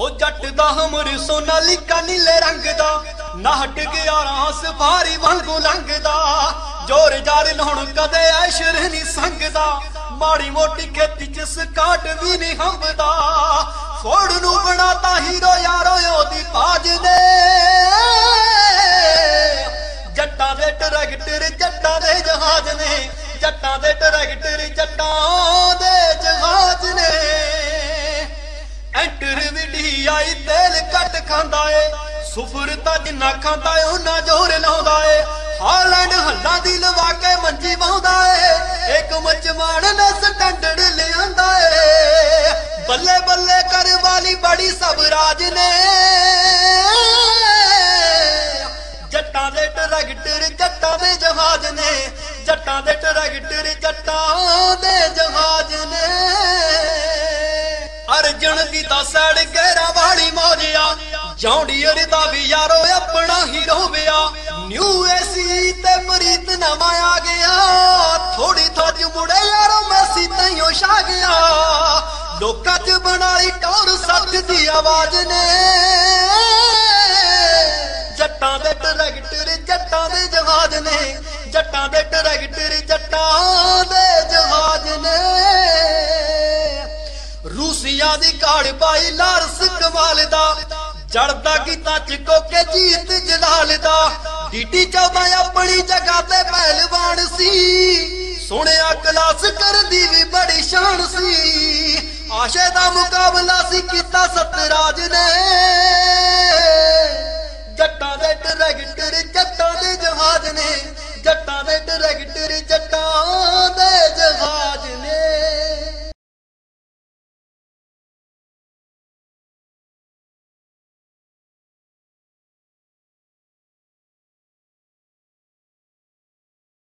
ਹੋ ਜੱਟ ਦਾ ਹਮਰ ਸੋਨਾਲੀਕਾ ਨੀਲੇ ਰੰਗ ਦਾ, ਨਾ ਹਟ ਗਿਆ ਰਾਂ ਸਫਾਰੀ ਵਾਂਗੂ ਲੰਘਦਾ। ਜੋਰ ਜਾਰ ਲਾਉਣ ਕਦੇ ਐਸ਼ਰ ਨਹੀਂ ਸੰਗਦਾ ਮਾੜੀ ਮੋਟੀ ਖੇਤੀ ਚ ਸਕਾਟ ਵੀ ਨਹੀਂ ਹੰਬਦਾ। ਫੋੜ ਨੂੰ ਬਣਾਤਾ ਹੀਰੋ ਯਾਰੋ, ਉਹਦੀ ਬਾਜ ਨੇ। ਜੱਟਾਂ ਦੇ ਟਰੈਕਟਰ, ਜੱਟਾਂ ਦੇ ਜਹਾਜ਼ ਨੇ। ਜੱਟਾਂ ਦੇ ਟਰੈਕਟਰ, ਜੱਟਾਂ ਸੁਫਰ ਤਾਂ ਜਿੰਨਾ ਖਾਂਦਾ ਏ ਉਹਨਾਂ ਜ਼ੋਰ ਲਾਉਂਦਾ ਏ। ਹਾਲੈਂਡ ਹੱਲਾਂ ਦੀ ਲਵਾ ਕੇ ਮੰਜੀ ਵਾਉਂਦਾ ਏ। ਇੱਕ ਮਚਮਾਨ ਨੇ ਸਟੈਂਡਰਡ ਲਿਆਂਦਾ ਏ। ਬੱਲੇ ਬੱਲੇ ਕਰ ਵਾਲੀ ਬੜੀ ਸਬਰਾਜ ਨੇ। ਜੱਟਾਂ ਦੇ ਟਰੈਕਟਰ ਜੱਟਾਂ ਦੇ ਜਹਾਜ਼ ਨੇ। ਜੱਟਾਂ ਦੇ ਟਰੈਕਟਰ ਜੱਟਾਂ ਦੇ ਜਹਾਜ਼ ਨੇ। ਅਰਜਨ ਦੀ ਤਾਂ ਸੜ ਗਹਿਰਾ ਵਾਲੀ ਮੋਜਿਆ। ਜੌਂਡੀਅਰ ਦਾ ਵੀ ਯਾਰੋ, ਆਪਣਾ ਹੀਰੋ ਵਿਆ ਨਿਊ ਏਸੀ ਤੇ ਪ੍ਰੀਤ ਨਵਾਂ ਆ ਗਿਆ। ਥੋੜੀ ਥੋੜੀ ਮੁੜੇ ਯਾਰੋ, ਮੈਸੀ ਤਈਓ ਛਾ ਗਿਆ। ਲੋਕਾਂ 'ਚ ਬਣਾਈ ਟੌਰ ਸੱਤ ਦੀ ਆਵਾਜ਼ ਨੇ। ਜੱਟਾਂ ਦੇ ਟਰੈਕਟਰ ਜੱਟਾਂ ਦੇ ਜਹਾਜ਼ ਨੇ। ਜੱਟਾਂ ਦੇ ਟਰੈਕਟਰ ਜੱਟਾਂ ਦੇ ਜਹਾਜ਼ ਨੇ। ਰੂਸੀਆ ਦੀ ਕਾੜ ਪਾਈ ਲਾਰਸ ਕਮਾਲ ਦਾ। ਚੜਦਾ ਕੀਤਾ ਚਿਕੋ ਕੇ ਜੀਤ ਜਲਾਲ ਦਾ। ਡੀਟੀ ਚੌਦਾ ਆਪਣੀ ਜਗ੍ਹਾ ਤੇ ਪਹਿਲਵਾਨ ਸੀ। ਸੁਣਿਆ ਕਲਾਸ ਕਰਦੀ ਵੀ ਬੜੀ ਸ਼ਾਨ ਸੀ। ਆਸ਼ੇ ਦਾ ਮੁਕਾਬਲਾ ਸੀ ਕੀਤਾ ਸਤਰਾਜ ਨੇ।